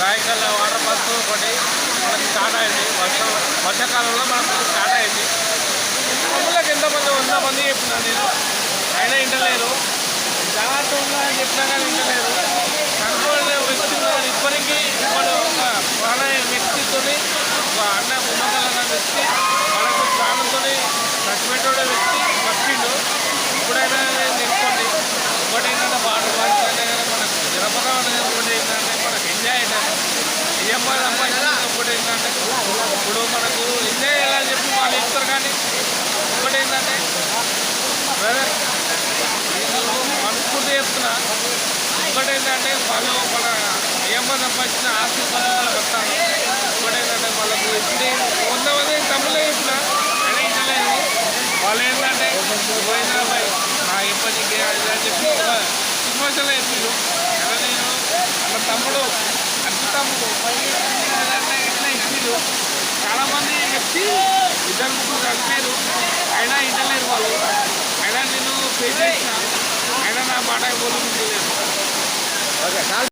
Raikal water falls ఒకటి మనకి start అయింది. వర్షం వర్షాకాలంలో మనకు స్టార్ట్ అయింది. తమ్ముళ్ళకి ఎంతమంది వంద మంది చెప్పినా నేను. అయినా ఇంటలేరు జాగ్రత్త ఉందా అని చెప్పినా కానీ ఇంటలేరు ఏమో సంపాదించిన ఇంకోటి ఏంటంటే ఇప్పుడు మనకు ఇదే ఎలా చెప్పి వాళ్ళు ఇస్తారు కానీ ఒకటి ఏంటంటే బ్రదర్ మనస్ఫూర్తి చెప్తున్నా ఒకటి ఏంటంటే వాళ్ళు మన ఏమో సంపాదించిన ఆస్తి పనులు వస్తాను ఒకటి ఏంటంటే వాళ్ళకు ఇప్పుడు కొంతమంది తమ్ముళ్ళే చెప్పిన అని వాళ్ళు ఏంటంటే పోయిన నా ఇప్పటికి అని చెప్పి విమర్శలు సినిమాలో వచ్చి ఇద్దరు ముగ్గురు కలిపారు. అయినా ఇంటలేరు వాళ్ళు. అయినా నేను పే చేసిన. అయినా నా మాట పోలు